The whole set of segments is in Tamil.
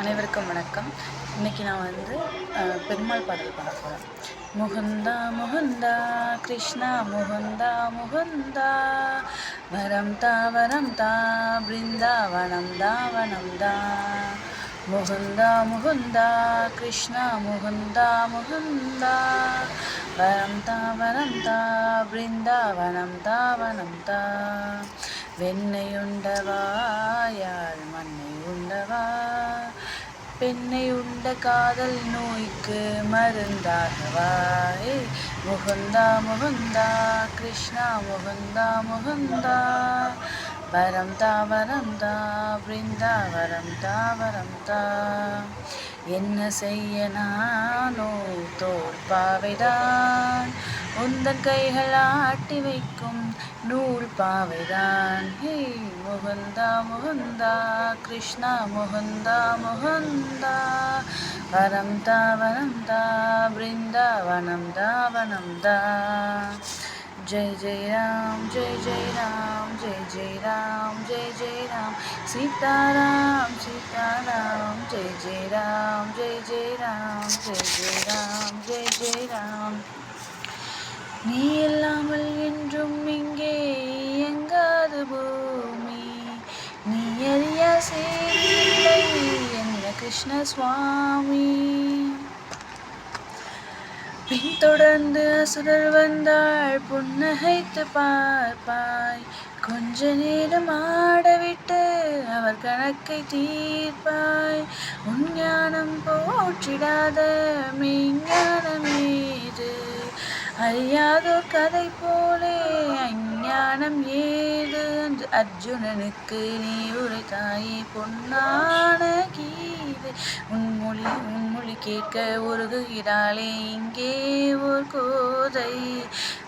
அனைவருக்கும் வணக்கம். இன்னைக்கு நான் வந்து பெருமாள் பாடல் பாட போகிறேன் முகுந்தா முகுந்தா கிருஷ்ணா முகுந்தா முகுந்தா வரம் தா வரம் தா பிருந்தாவனம் தா வனம் தா. முகுந்தா முகுந்தா கிருஷ்ணா முகுந்தா முகுந்தா வரம் தா வரம் தா பிருந்தாவனம் தா வனம் தா. வெண்ணையுண்டவா யாழ் மண்ணை உண்டவா பெண்ணை உண்ட காதல் நோய்க்கு மருந்தாகவாய் முகுந்தா முகுந்தா கிருஷ்ணா முகுந்தா முகுந்தா. வரம் தா பிருந்தா வரம் தா என்ன செய்ய நானோ தோற்பாவைதான் உந்தன் கைகள் ஆட்டி வைக்கும் நூல் பாவைதான். ஹே முகுந்தா முகுந்தா கிருஷ்ணா முகுந்தா முகுந்தா வரம் தா வரம் தா பிருந்தாவனம் தா தா ஜெய் ஜெய் ராம் ஜெய் ஜெய் ராம் ஜெய் ஜெய் ராம் ஜெய் ஜெய் ராம். சீதாராம் சீதாராம் ஜெய் ஜெய் ராம் ஜெய் ஜெய் ராம் ஜெய் ஜெய் ராம் ஜெய் ஜெய் ராம். நீ இல்லாமல் என்றும் இங்கே அறிய சேரில்லை என்ன கிருஷ்ண சுவாமி. பின்தொடர்ந்து அசுரர் வந்தாள் புன்னகைத்து பார்ப்பாய். கொஞ்ச நேரம் ஆடவிட்டு அவர் கணக்கை தீர்ப்பாய். உன் ஞானம் போற்றிடாத மெய்ஞானம் மீது அறியாதோர் கதை போ ஞானம் ஏது என்று அர்ஜுனனுக்கு நீ உரைத்தாயே பொன்னான கீதை. உன்மொழி உன்மொழி கேட்க உருகுகிறாளே இங்கே ஒரு கோதை.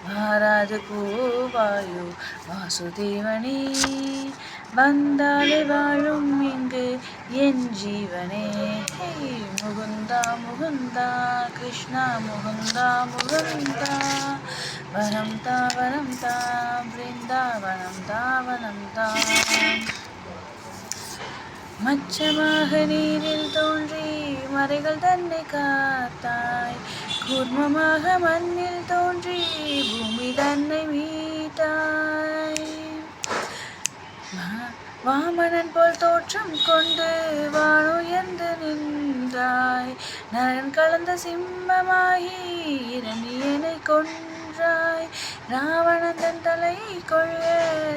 மாறாது போவாயோ வாசுதேவனே. வந்தாலே வாழும் இங்கு என் ஜீவனே. முகுந்தா முகுந்தா கிருஷ்ணா முகுந்தா முகுந்தா. வனம் தா வனம் தா பிருந்தாவனம் தாவனம் தா. மச்சமாக நீரில் தோன்றி மறைகள் தன்னை காத்தாய். கூர்மமாக மண்ணில் தோன்றி பூமி தன்னை மீட்டாய். வாமனன் போல் தோற்றம் கொண்டு வானுயர்ந்து நின்றாய். நரன் கலந்த சிம்மமாகி இரணியனை கொண்டு கொன்றாய் ராவணன் தன் தலையை கொள்ள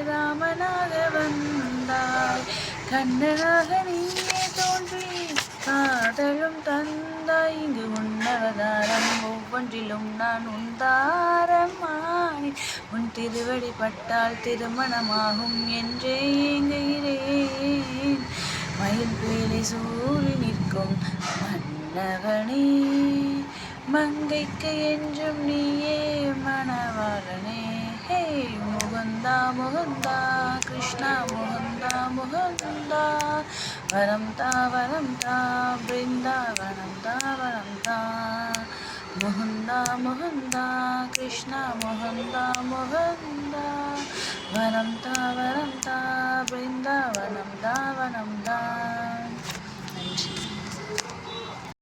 ராமனாக வந்தாய். கண்ணனாக நீயே தோன்றி காதலும் தந்தாய். இங்கு உன்னவதாரம் ஒவ்வொன்றிலும் நான் உன் தாரமானி. உன் திருவடி பட்டால் திருமணமாகும் என்றே ஏங்குகிறேன். மயில் பேலை சூழி நிற்கும் மன்னவனே. மங்கைக்கு என்றும் நீயே மணவாளனே. ஹே முகுந்தா முகுந்தா கிருஷ்ணா முகுந்தா முகுந்தா. வரம் தா வரம் தா பிருந்தாவனம் தா வரம் தா முகுந்தா முகுந்தா கிருஷ்ணா முகுந்தா முகுந்தா. வரம் தா வரம் தா பிருந்தாவனம் தா வனம் தா